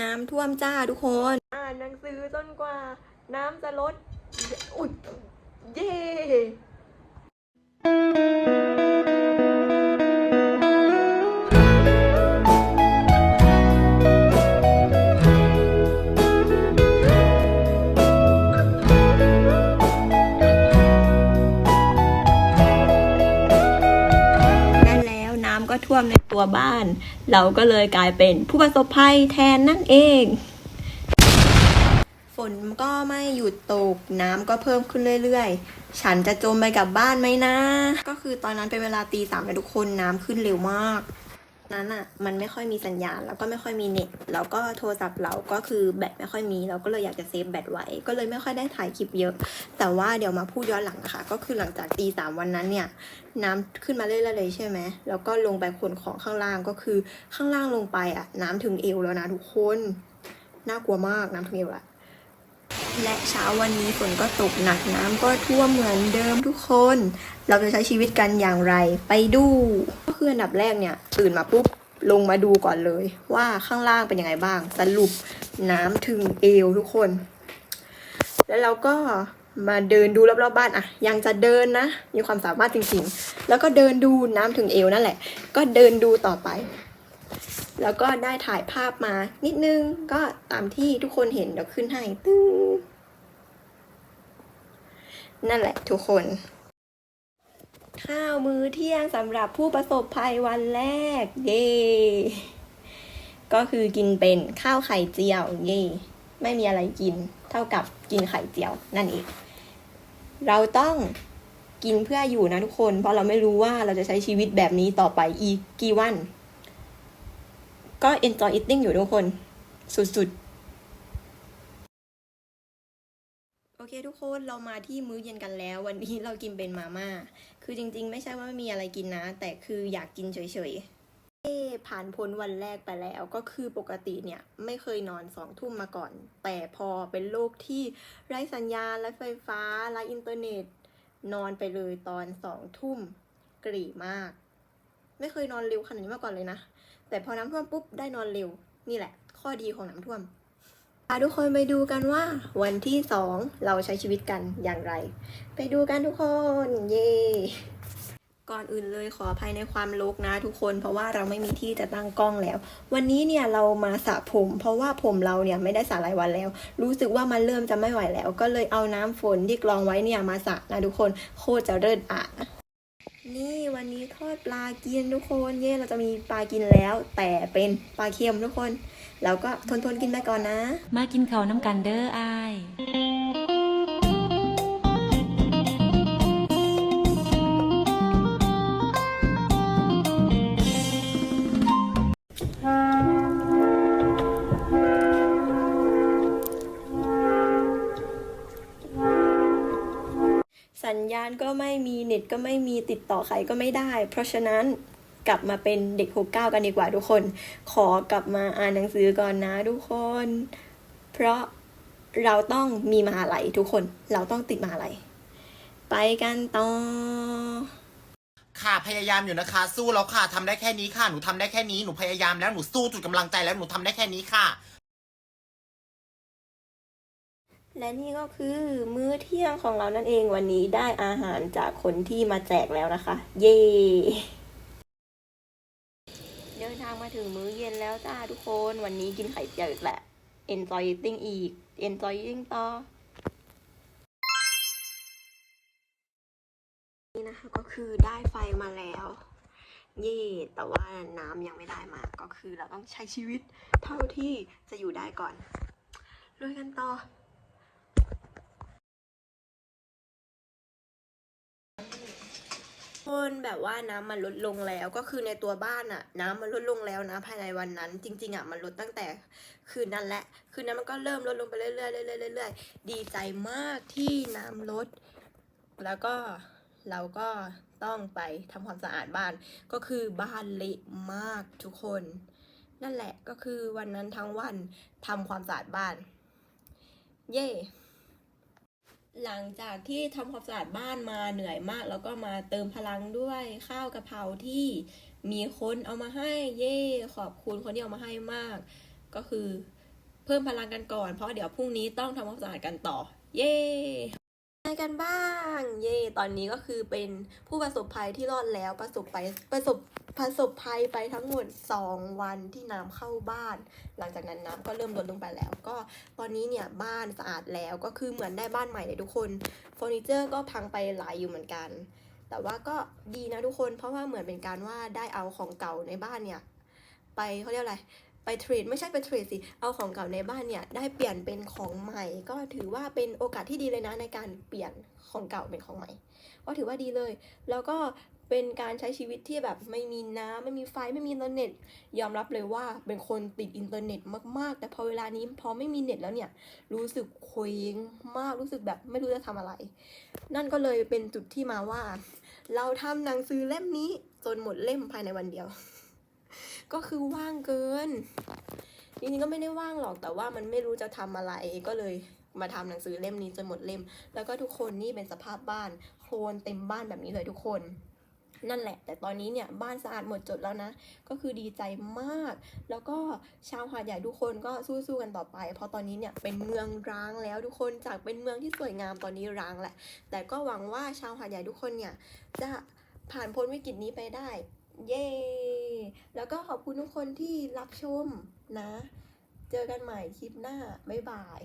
น้ำท่วมจ้าทุกคน อ่านหนังสือจนกว่า น้ำจะลด อุ้ยเย่ ท่วมในตัวบ้าน เราก็เลยกลายเป็นผู้ประสบภัยแทนนั่นเอง ฝนก็ไม่หยุดตกน้ำก็เพิ่มขึ้นเรื่อยๆ ฉันจะจมไปกับบ้านไหมนะ ก็คือตอนนั้นเป็นเวลาตีสามนะทุกคนน้ำขึ้นเร็วมาก นั้นอะมันไม่ค่อยมีสัญญาณ แล้วก็ไม่ค่อยมีเน็ตแล้วก็โทรศัพท์เราก็คือแบตไม่ค่อยมี เราก็เลยอยากจะเซฟแบตไว้ ก็เลยไม่ค่อยได้ถ่ายคลิปเยอะ แต่ว่าเดี๋ยวมาพูดย้อนหลังนะคะ ก็คือหลังจากตีสามวันนั้นเนี่ย น้ำขึ้นมาเรื่อยๆเลยใช่ไหมแล้วก็ลงไปขนของข้างล่างก็คือข้างล่างลงไปอะน้ำถึงเอวแล้วนะทุกคนน่ากลัวมากน้ำถึงเอวละ และเช้าวันนี้ฝนก็ตกหนักน้ำก็ท่วมเหมือนเดิมทุกคน เราจะใช้ชีวิตกันอย่างไรไปดู ก็คืออันดับแรกเนี่ยตื่นมาปุ๊บลงมาดูก่อนเลย ว่าข้างล่างเป็นยังไงบ้าง สรุปน้ำถึงเอวทุกคน แล้วเราก็มาเดินดูรอบๆบ้านอะยังจะเดินนะ มีความสามารถจริงๆ แล้วก็เดินดูน้ำถึงเอวนั่นแหละ ก็เดินดูต่อไป แล้วก็ได้ถ่ายภาพมานิดนึงก็ตามที่ทุกคนเห็นเดี๋ยวขึ้นให้ตึ้งนั่นแหละทุกคน ข้าวมื้อเที่ยงสำหรับผู้ประสบภัยวันแรก เย่ก็คือกินเป็นข้าวไข่เจียว เย่ไม่มีอะไรกิน เท่ากับกินไข่เจียว นั่นเอง เราต้องกินเพื่ออยู่นะทุกคน เพราะเราไม่รู้ว่าเราจะใช้ชีวิตแบบนี้ต่อไปอีกกี่วัน ก็ enjoy eating อยู่ทุกคน สุดๆ โอเคทุกคนเรามาที่มื้อเย็นกันแล้ว วันนี้เรากินเป็นมาม่า คือจริง ๆ ไม่ใช่ว่าไม่มีอะไรกินนะ แต่คืออยากกินเฉยๆเอ้ผ่านพ้นวันแรกไปแล้วก็คือปกติเนี่ย ไม่เคยนอนสองทุ่มมาก่อน แต่พอเป็นโลกที่ไร้สัญญาณและไฟฟ้าและอินเทอร์เน็ต นอนไปเลยตอนสองทุ่มกรีมาก ไม่เคยนอนเร็วขนาดนี้มาก่อนเลยนะ แต่พอน้ำท่วมปุ๊บได้นอนเร็ว นี่แหละ ข้อดีของน้ำท่วมพาทุกคนไปดูกันว่าวันที่สองเราใช้ชีวิตกันอย่างไร ไปดูกันทุกคนเย่ก่อนอื่นเลยขออภัยในความรกนะทุกคน เพราะว่าเราไม่มีที่จะตั้งกล้องแล้ว วันนี้เนี่ยเรามาสระผม เพราะว่าผมเราเนี่ยไม่ได้สระหลายวันแล้ว รู้สึกว่ามันเริ่มจะไม่ไหวแล้ว ก็เลยเอาน้ำฝนที่กรองไว้เนี่ยมาสระนะทุกคนโคตรจะเลิศอะ นี่วันนี้ทอดปลากินทุกคนเย่เราจะมีปลากินแล้ว แต่เป็นปลาเค็มทุกคน แล้วก็ทนทนกินไปก่อนนะ มากินข้าวน้ำกันเด้ออาย สัญญาณก็ไม่มีเน็ตก็ไม่มีติดต่อใครก็ไม่ได้ เพราะฉะนั้นกลับมาเป็นเด็กหกเก้ากันดีกว่าทุกคน ขอกลับมาอ่านหนังสือก่อนนะทุกคน เพราะเราต้องมีมหาลัยทุกคนเราต้องติดมหาลัยไปกันต่อค่ะพยายามอยู่นะคะ สู้แล้วค่ะทำได้แค่นี้ค่ะหนูทำได้แค่นี้หนูพยายามแล้วหนูสู้จุดกำลังใจแล้วหนูทำได้แค่นี้ค่ะ และนี่ก็คือมื้อเที่ยงของเรานั่นเองวันนี้ได้อาหารจากคนที่มาแจกแล้วนะคะ เย่เดินทางมาถึงมื้อเย็นแล้วจ้าทุกคนวันนี้กินไข่เจียวอีกแหละ enjoy eating อีก enjoy eating ต่อนี่นะคะก็คือได้ไฟมาแล้ว เย่แต่ว่าน้ำยังไม่ได้มาก็คือเราต้องใช้ชีวิตเท่าที่จะอยู่ได้ก่อนลุยกันต่อ คนแบบว่าน้ำมันลดลงแล้วก็คือในตัวบ้านอะน้ำมันลดลงแล้วนะภายในวันนั้น จริง ๆอะมันลดตั้งแต่คืนนั้นแหละ คืนนั้นมันก็เริ่มลดลงไปเรื่อยๆเรื่อยๆเรื่อยๆดีใจมากที่น้ำลด แล้วก็เราก็ต้องไปทำความสะอาดบ้าน ก็คือบ้านเละมากทุกคน นั่นแหละก็คือวันนั้นทั้งวันทำความสะอาดบ้าน เย่ หลังจากที่ทำความสะอาดบ้านมาเหนื่อยมาก แล้วก็มาเติมพลังด้วยข้าวกะเพราที่มีคนเอามาให้เย่ขอบคุณคนที่เอามาให้มาก ก็คือเพิ่มพลังกันก่อน เพราะเดี๋ยวพรุ่งนี้ต้องทำความสะอาดกันต่อ เย่ ไปกันบ้าง เย่ตอนนี้ก็คือเป็นผู้ประสบภัยที่รอดแล้วประสบไปประสบประสบภัยไปทั้งหมด 2 วันที่น้ำเข้าบ้าน หลังจากนั้นน้ำก็เริ่มลดลงไปแล้ว ก็ตอนนี้เนี่ยบ้านสะอาดแล้วก็คือเหมือนได้บ้านใหม่เลยทุกคนเฟอร์นิเจอร์ก็พังไปหลายอยู่เหมือนกัน แต่ว่าก็ดีนะทุกคนเพราะว่าเหมือนเป็นการว่าได้เอาของเก่าในบ้านเนี่ย ไปเขาเรียกอะไร ไปเทรดไม่ใช่ไปเทรดสิ เอาของเก่าในบ้านเนี่ยได้เปลี่ยนเป็นของใหม่ ก็ถือว่าเป็นโอกาสที่ดีเลยนะในการเปลี่ยนของเก่าเป็นของใหม่ ก็ถือว่าดีเลย แล้วก็เป็นการใช้ชีวิตที่แบบไม่มีน้ำไม่มีไฟไม่มีอินเทอร์เน็ต ยอมรับเลยว่าเป็นคนติดอินเทอร์เน็ตมากๆ แต่พอเวลานี้พอไม่มีเน็ตแล้วเนี่ยรู้สึกเคว้งมากรู้สึกแบบไม่รู้จะทำอะไร นั่นก็เลยเป็นจุดที่มาว่า เราทำหนังสือเล่มนี้จนหมดเล่มภายในวันเดียว ก็คือว่างเกิน จริงๆก็ไม่ได้ว่างหรอกแต่ว่ามันไม่รู้จะทำอะไรก็เลยมาทำหนังสือเล่มนี้จนหมดเล่ม แล้วก็ทุกคนนี่เป็นสภาพบ้านโคลนเต็มบ้านแบบนี้เลยทุกคนนั่นแหละ แต่ตอนนี้เนี่ยบ้านสะอาดหมดจดแล้วนะ ก็คือดีใจมาก แล้วก็ชาวหาดใหญ่ทุกคนก็สู้ๆกันต่อไป เพราะตอนนี้เนี่ยเป็นเมืองร้างแล้วทุกคนจากเป็นเมืองที่สวยงามตอนนี้ร้างแหละ แต่ก็หวังว่าชาวหาดใหญ่ทุกคนเนี่ยจะผ่านพ้นวิกฤตนี้ไปได้ เย้ แล้วก็ขอบคุณทุกคนที่รับชมนะ เจอกันใหม่คลิปหน้า บ๊ายบาย